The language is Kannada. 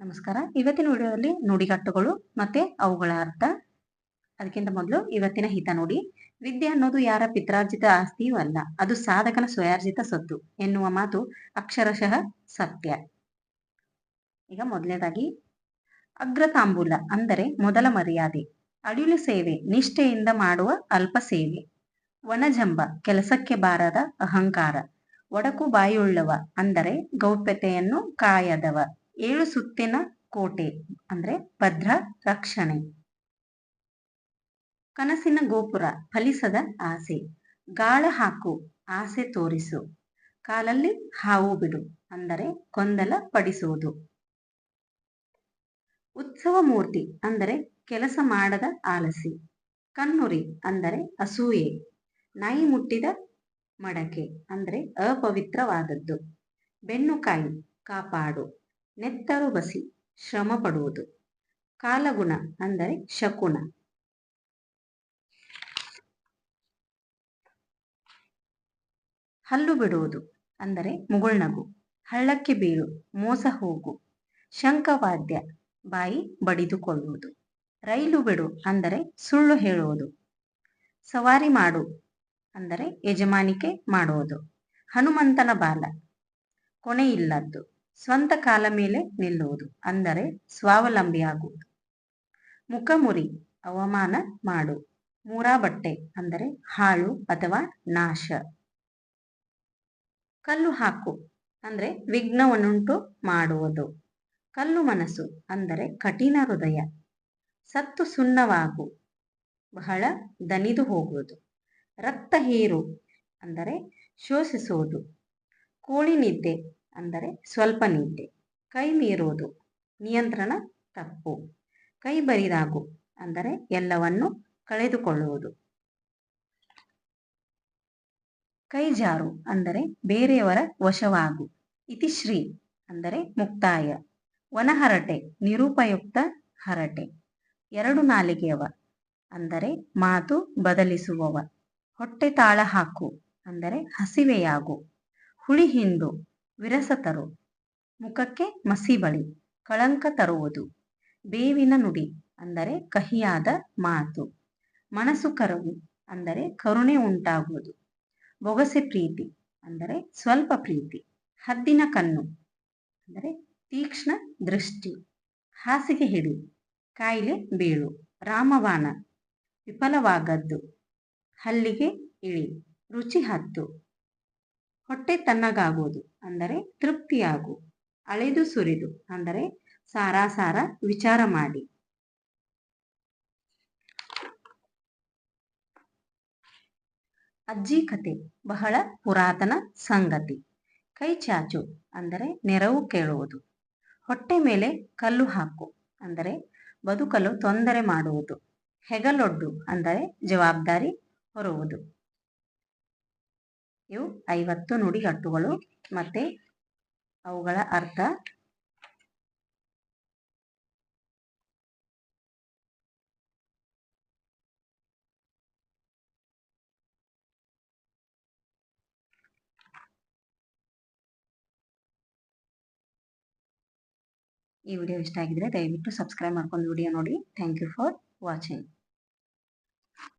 ನಮಸ್ಕಾರ. ಇವತ್ತಿನ ವಿಡಿಯೋದಲ್ಲಿ ನುಡಿಗಟ್ಟುಗಳು ಮತ್ತೆ ಅವುಗಳ ಅರ್ಥ. ಅದಕ್ಕಿಂತ ಮೊದಲು ಇವತ್ತಿನ ಹಿತ ನೋಡಿ. ವಿದ್ಯೆ ಅನ್ನೋದು ಯಾರ ಪಿತ್ರಾರ್ಜಿತ ಆಸ್ತಿಯೂ ಅಲ್ಲ. ಅದು ಸಾಧಕನ ಸ್ವಯಾರ್ಜಿತ ಸೊತ್ತು ಎನ್ನುವ ಮಾತು ಅಕ್ಷರಶಃ ಸತ್ಯ. ಈಗ ಮೊದಲನೇದಾಗಿ ಅಗ್ರತಾಂಬೂಲ ಅಂದರೆ ಮೊದಲ ಮರ್ಯಾದೆ. ಅಡಿಲು ಸೇವೆ, ನಿಷ್ಠೆಯಿಂದ ಮಾಡುವ ಅಲ್ಪ ಸೇವೆ. ವನಜಂಬ, ಕೆಲಸಕ್ಕೆ ಬಾರದ ಅಹಂಕಾರ. ಒಡಕು ಬಾಯುಳ್ಳವ ಅಂದರೆ ಗೌಪ್ಯತೆಯನ್ನು ಕಾಯದವ. ಏಳು ಸುತ್ತಿನ ಕೋಟೆ ಅಂದ್ರೆ ಭದ್ರ ರಕ್ಷಣೆ. ಕನಸಿನ ಗೋಪುರ ಫಲಿಸದ ಆಸೆ. ಗಾಳ ಹಾಕು, ಆಸೆ ತೋರಿಸು. ಕಾಲಲ್ಲಿ ಹಾವು ಬಿಡು ಅಂದರೆ ಗೊಂದಲ ಪಡಿಸುವುದು. ಉತ್ಸವ ಮೂರ್ತಿ ಅಂದರೆ ಕೆಲಸ ಮಾಡದ ಆಲಸಿ. ಕಣ್ಣುರಿ ಅಂದರೆ ಅಸೂಯೆ. ನಾಯಿ ಮುಟ್ಟಿದ ಮಡಕೆ ಅಂದರೆ ಅಪವಿತ್ರವಾದದ್ದು. ಬೆನ್ನುಕಾಯಿ ಕಾಪಾಡು. ನೆತ್ತರು ಬಸಿ ಶ್ರಮ ಪಡುವುದು ಕಾಲಗುಣ ಅಂದರೆ ಶಕುಣ. ಹಲ್ಲು ಬಿಡುವುದು ಅಂದರೆ ಮುಗುಳ್ನಗು ಹಳ್ಳಕ್ಕೆ ಬೀಳು ಮೋಸ ಹೋಗು. ಶಂಖವಾದ್ಯ ಬಾಯಿ ಬಡಿದುಕೊಳ್ಳುವುದು. ರೈಲು ಬಿಡು ಅಂದರೆ ಸುಳ್ಳು ಹೇಳುವುದು. ಸವಾರಿ ಮಾಡು ಅಂದರೆ ಯಜಮಾನಿಕೆ ಮಾಡುವುದು. ಹನುಮಂತನ ಬಾಲ ಕೊನೆಯಿಲ್ಲದ್ದು ಸ್ವಂತ ಕಾಲ ಮೇಲೆ ನಿಲ್ಲುವುದು, ಅಂದರೆ ಸ್ವಾವಲಂಬಿಯಾಗುವುದು. ಮುಖಮುರಿ, ಅವಮಾನ ಮಾಡು. ಮೂರಾ ಬಟ್ಟೆ ಅಂದರೆ ಹಾಳು ಅಥವಾ ನಾಶ. ಕಲ್ಲು ಹಾಕು, ಅಂದರೆ ವಿಘ್ನವನ್ನುಂಟು ಮಾಡುವುದು. ಕಲ್ಲು ಮನಸ್ಸು, ಅಂದರೆ ಕಠಿಣ ಹೃದಯ. ಸತ್ತು ಸುಣ್ಣವಾಗು, ಬಹಳ ದನಿದು ಹೋಗುವುದು. ರಕ್ತ ಹೀರು, ಅಂದರೆ ಶೋಷಿಸುವುದು. ಕೋಳಿ ನಿದ್ದೆ ಅಂದರೆ ಸ್ವಲ್ಪ ನಿದ್ದೆ ಕೈ ಮೀರುವುದು, ನಿಯಂತ್ರಣ ತಪ್ಪು. ಕೈ ಬರಿದಾಗು, ಅಂದರೆ ಎಲ್ಲವನ್ನು ಕಳೆದುಕೊಳ್ಳುವುದು. ಕೈ ಜಾರು, ಅಂದರೆ ಬೇರೆಯವರ ವಶವಾಗು. ಇತಿಶ್ರೀ ಅಂದರೆ ಮುಕ್ತಾಯ. ಒನಹರಟೆ ನಿರುಪಯುಕ್ತ ಹರಟೆ. ಎರಡು ನಾಲಿಗೆಯವ, ಅಂದರೆ ಮಾತು ಬದಲಿಸುವವ. ಹೊಟ್ಟೆ ತಾಳ ಹಾಕು, ಅಂದರೆ ಹಸಿವೆಯಾಗು. ಹುಳಿ ಹಿಂಡು ವಿರಸತರು ಮುಖಕ್ಕೆ ಮಸಿ ಬಳಿ, ಕಳಂಕ ತರುವುದು, ಬೇವಿನ ನುಡಿ, ಅಂದರೆ ಕಹಿಯಾದ ಮಾತು, ಮನಸ್ಸು ಕರವು, ಅಂದರೆ ಕರುಣೆ ಉಂಟಾಗುವುದು, ಬೊಗಸೆ ಪ್ರೀತಿ, ಅಂದರೆ ಸ್ವಲ್ಪ ಪ್ರೀತಿ, ಹದ್ದಿನ ಕಣ್ಣು, ಅಂದರೆ ತೀಕ್ಷ್ಣ ದೃಷ್ಟಿ, ಹಾಸಿಗೆ ಹಿಡಿ, ಕಾಯಿಲೆ ಬೀಳು, ರಾಮವಾನ, ವಿಫಲವಾಗದ್ದು, ಹಲ್ಲಿಗೆ ಇಳಿ, ರುಚಿ ಹತ್ತು. ಹೊಟ್ಟೆ ತನ್ನಗಾಗುವುದು ಅಂದರೆ ತೃಪ್ತಿಯಾಗು, ಅಳೆದು ಸುರಿದು ಅಂದರೆ ಸಾರಾಸಾರ ವಿಚಾರ ಮಾಡಿ. ಅಜ್ಜಿ ಕತೆ, ಬಹಳ ಪುರಾತನ ಸಂಗತಿ. ಕೈ ಚಾಚು ಅಂದರೆ ನೆರವು ಕೇಳುವುದು. ಹೊಟ್ಟೆ ಮೇಲೆ ಕಲ್ಲು ಹಾಕು ಅಂದರೆ ಬದುಕಲು ತೊಂದರೆ ಮಾಡುವುದು. ಹೆಗಲೊಡ್ಡು ಅಂದರೆ ಜವಾಬ್ದಾರಿ ಹೊರುವುದು. ಇವು ಐವತ್ತು ನುಡಿಗಟ್ಟುಗಳು ಮತ್ತೆ ಅವುಗಳ ಅರ್ಥ. ಈ ವಿಡಿಯೋ ಇಷ್ಟ ಆಗಿದ್ರೆ ದಯವಿಟ್ಟು ಸಬ್ಸ್ಕ್ರೈಬ್ ಮಾಡ್ಕೊಂಡು ವಿಡಿಯೋ ನೋಡಿ. Thank you for watching